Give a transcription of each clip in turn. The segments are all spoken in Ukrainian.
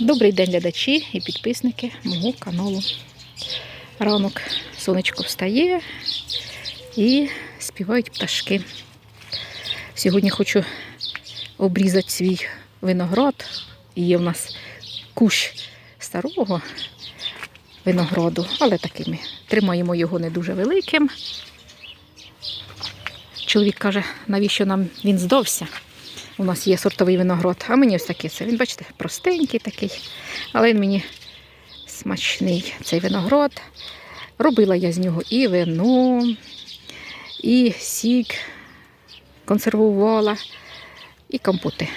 Добрий день, глядачі і підписники мого каналу. Ранок сонечко встає і співають пташки. Сьогодні хочу обрізати свій виноград. Є в нас кущ старого винограду, але такими. Тримаємо його не дуже великим. Чоловік каже, навіщо нам він здався. У нас є сортовий виноград, а мені ось такий це. Він, бачите, простенький такий, але він мені смачний цей виноград. Робила я з нього і вино, і сік консервувала, і компоти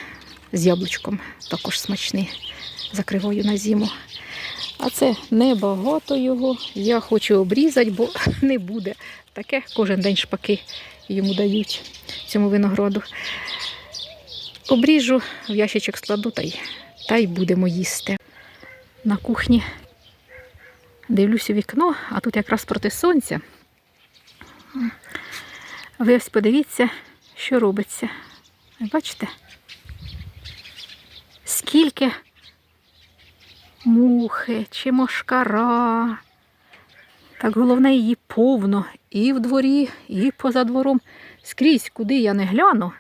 з яблучком також смачні. Закриваю на зиму. А це небагато його. Я хочу обрізати, бо не буде. Таке кожен день шпаки йому дають цьому винограду. Обріжу, в ящичок складу та й, та й будемо їсти. На кухні дивлюсь у вікно, а тут якраз проти сонця. Ви ось подивіться, що робиться. Бачите? Скільки мухи чи мошкара. Так головне її повно і в дворі, і поза двором. Скрізь, куди я не гляну.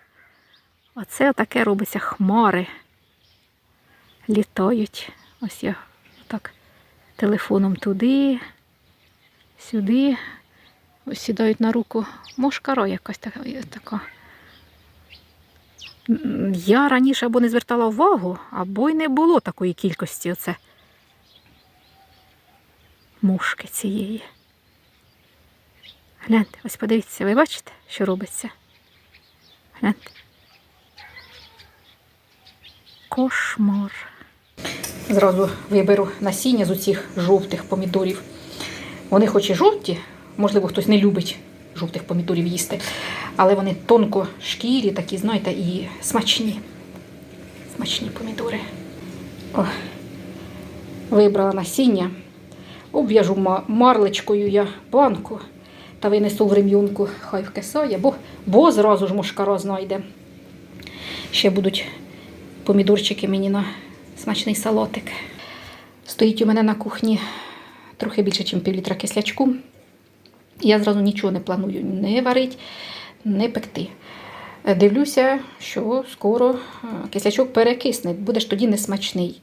Оце таке робиться хмари. Літають. Ось я так телефоном туди, сюди. Ось сідають на руку. Мошкара якась така. Я раніше або не звертала увагу, або й не було такої кількості оце мушки цієї. Гляньте, ось подивіться, ви бачите, що робиться? Гляньте. Кошмар. Зразу виберу насіння з оцих жовтих помідорів. Вони хоч і жовті, можливо, хтось не любить жовтих помідорів їсти, але вони тонко шкірі, такі, знаєте, і смачні. Смачні помідори. О, вибрала насіння. Обв'яжу ма- марлечкою я банку та винесу в рем'юнку, хай вкисає, бо, бо зразу ж мошкара знайде. Ще будуть помідорчики мені на смачний салатик. Стоїть у мене на кухні трохи більше, ніж півлітра кислячку. Я зразу нічого не планую не варити, не пекти. Е, Дивлюся, що скоро е, кислячок перекисне, буде ж тоді несмачний.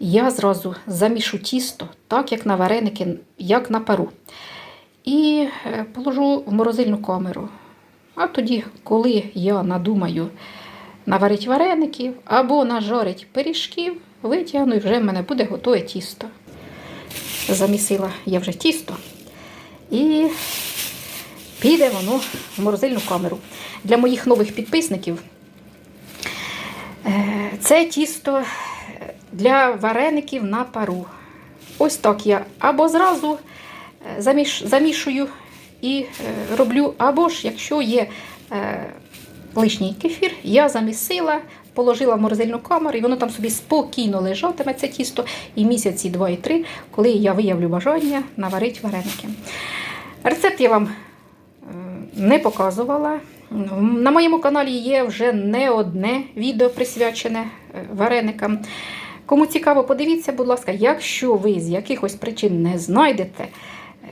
Я зразу замішу тісто, так як на вареники, як на пару. І е, положу в морозильну камеру. А тоді, коли я надумаю наварити вареників або нажарить пиріжків, витягну і вже в мене буде готове тісто. Замісила я вже тісто. І піде воно в морозильну камеру. Для моїх нових підписників е, це тісто для вареників на пару. Ось так я або зразу е, заміш, замішую і е, роблю, або ж, якщо є лишній кефір, я замісила, положила в морозильну камеру, і воно там собі спокійно лежатиме це тісто і місяці два і три, коли я виявлю бажання наварити вареники. Рецепт я вам е, не показувала. На моєму каналі є вже не одне відео присвячене е, вареникам. Кому цікаво, подивіться, будь ласка, якщо ви з якихось причин не знайдете е,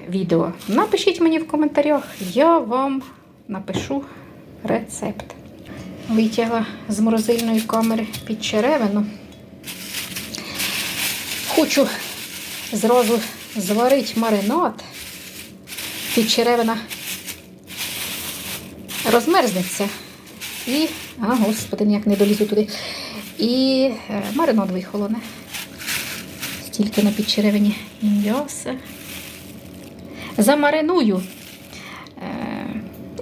відео, напишіть мені в коментарях, я вам напишу рецепт. Витягла з морозильної камери під черевину. Хочу зразу зварити маринад. Під черевина розмерзнеться. І, а, господи, ніяк не долізу туди. І е, маринад вихолоне. Стільки на підчеревині м'яса. Замариную.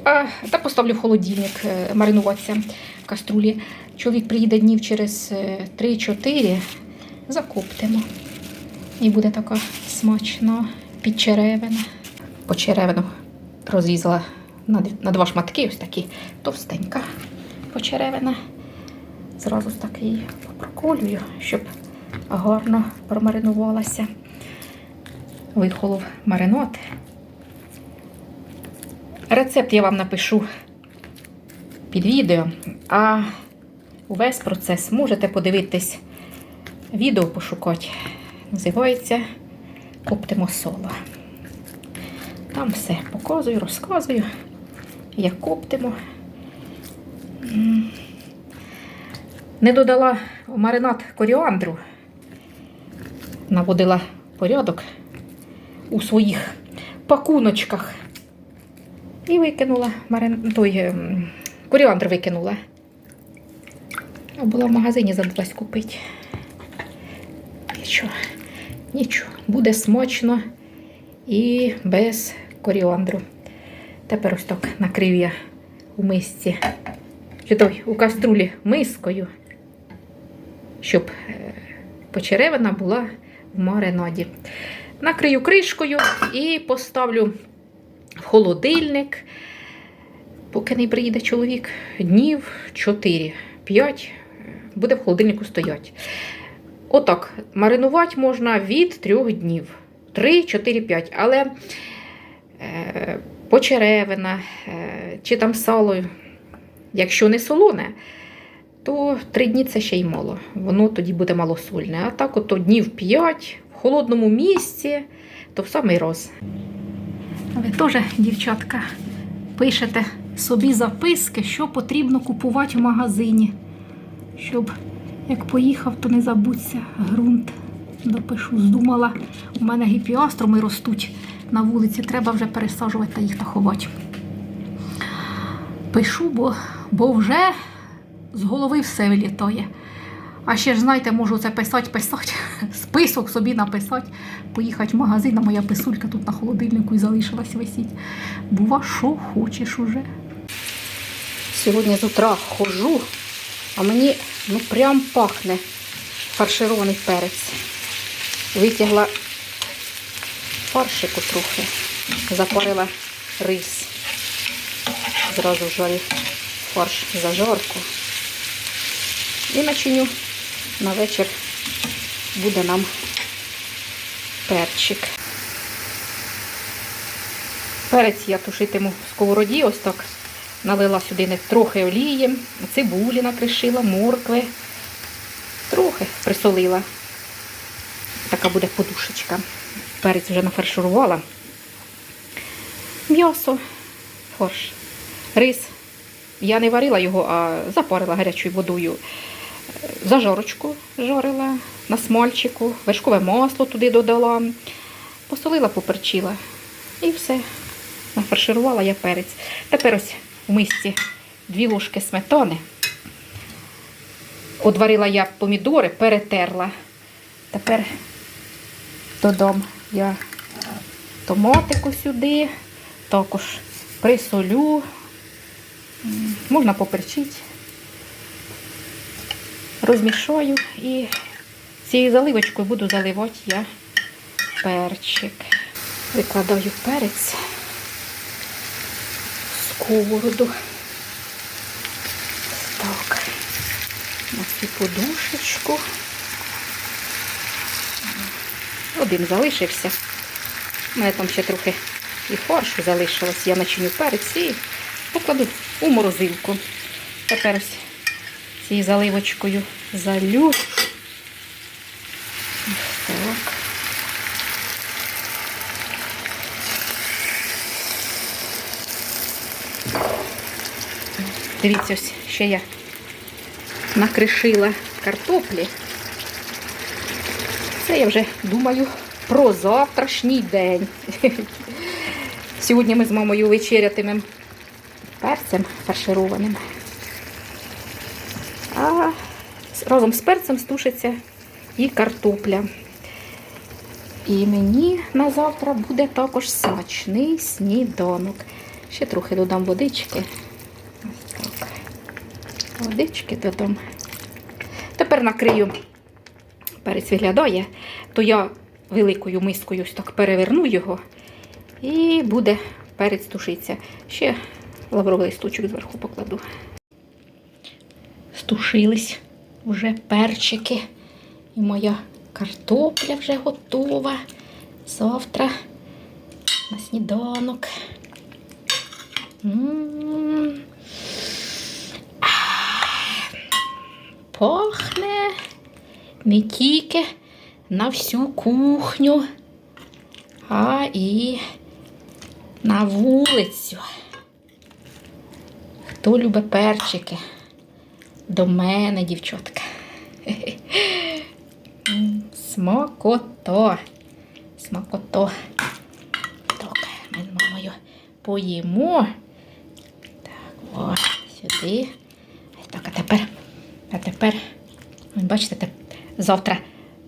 Е, та поставлю в холодильник е, маринуватися в каструлі. Чоловік приїде днів через е, 3-4, закоптимо. І буде така смачна підчеревина. Почеревину розрізала на, дві- на два шматки, ось такі товстенька почеревина. Зразу так її проколюю, щоб гарно промаринувалася. Вихолов маринад. Рецепт я вам напишу під відео, а увесь процес можете подивитись відео пошукати. Називається Коптимо соло. Там все показую, розказую, як коптимо. Не додала в маринад коріандру, наводила порядок у своїх пакуночках. І викинула марин... той ем, коріандр викинула. Була в магазині, забулась купити. Нічого, нічого, буде смачно і без коріандру. Тепер ось так накрив я у мисці, чи той у каструлі мискою, щоб е, почеревина була в маринаді. Накрию кришкою і поставлю холодильник, поки не приїде чоловік, днів 4-5 буде в холодильнику стояти. Отак, маринувати можна від 3 днів. 3, 4, 5. Але е, почеревина е, чи там сало, якщо не солоне, то 3 дні це ще й мало. Воно тоді буде малосольне. А так, от днів 5 в холодному місці, то в самий раз. Ви теж, дівчатка, пишете собі записки, що потрібно купувати в магазині. Щоб як поїхав, то не забудься ґрунт. Допишу, здумала. У мене гіпіастроми ростуть на вулиці, треба вже пересаджувати та їх та ховати. Пишу, бо, бо вже з голови все вилітає. А ще ж, знаєте, можу це писати, писати, список собі написати, поїхати в магазин, а моя писулька тут на холодильнику і залишилась висіть. Бува, що хочеш уже. Сьогодні з утра ходжу, а мені ну прям пахне фарширований перець. Витягла фаршику трохи, запарила рис. Зразу жарю фарш зажарку. І начиню на вечір буде нам перчик. Перець я тушитиму в сковороді, ось так налила сюди трохи олії, цибулі накришила, моркви, трохи присолила. Така буде подушечка. Перець вже нафарширувала. М'ясо, фарш, рис. Я не варила його, а запарила гарячою водою. Зажарочку жарила на смальчику, вершкове масло туди додала, посолила, поперчила. І все. Нафарширувала я перець. Тепер ось у мисці дві ложки сметани. Одварила я помідори, перетерла. Тепер додам я томатику сюди, також присолю. Можна поперчити. Розмішаю і цією заливочкою буду заливати я перчик. Викладаю перець в сковороду. Так, на цю подушечку. Один залишився. У мене там ще трохи і фаршу залишилось. Я начиню перець і покладу у морозилку. Тепер ось цією заливочкою залю. Дивіться, ось ще я накришила картоплі. Це я вже думаю про завтрашній день. Сьогодні ми з мамою вечерятимемо перцем фаршированим. А разом з перцем стушиться і картопля. І мені на завтра буде також смачний сніданок. Ще трохи додам водички. Так. Водички додам. Тепер накрию. Перець виглядає, то я великою мискою ось так переверну його і буде перець тушитися. Ще лавровий листочок зверху покладу. Стушились вже перчики. І моя картопля вже готова. Завтра на сніданок. Пахне не тільки на всю кухню, а і на вулицю. Хто любить перчики? До мене, дівчатка. М, Смакото. Смакото. Так, ми з мамою поїмо. Так, о, сюди. Так, а тепер, а тепер, ви бачите, теп- завтра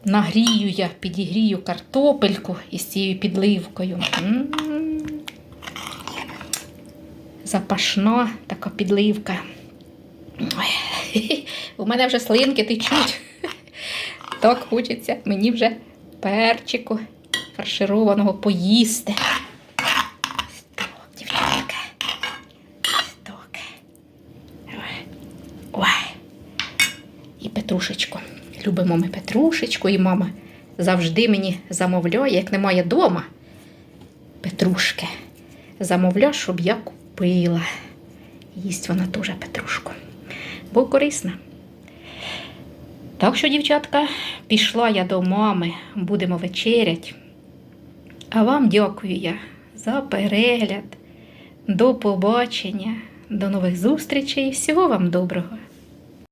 нагрію я, підігрію картопельку із цією підливкою. М. Запашна така підливка. Ой, у мене вже слинки течуть. Так хочеться мені вже перчику фаршированого поїсти. Так, дівчатка. Так. Ой. І петрушечку. Любимо ми петрушечку, і мама завжди мені замовляє, як немає дома петрушки. Замовляє, щоб я купила. Їсть вона теж петрушку. Бо корисна. Так що, дівчатка, пішла я до мами, будемо вечерять. А вам дякую я за перегляд. До побачення, до нових зустрічей. Всього вам доброго!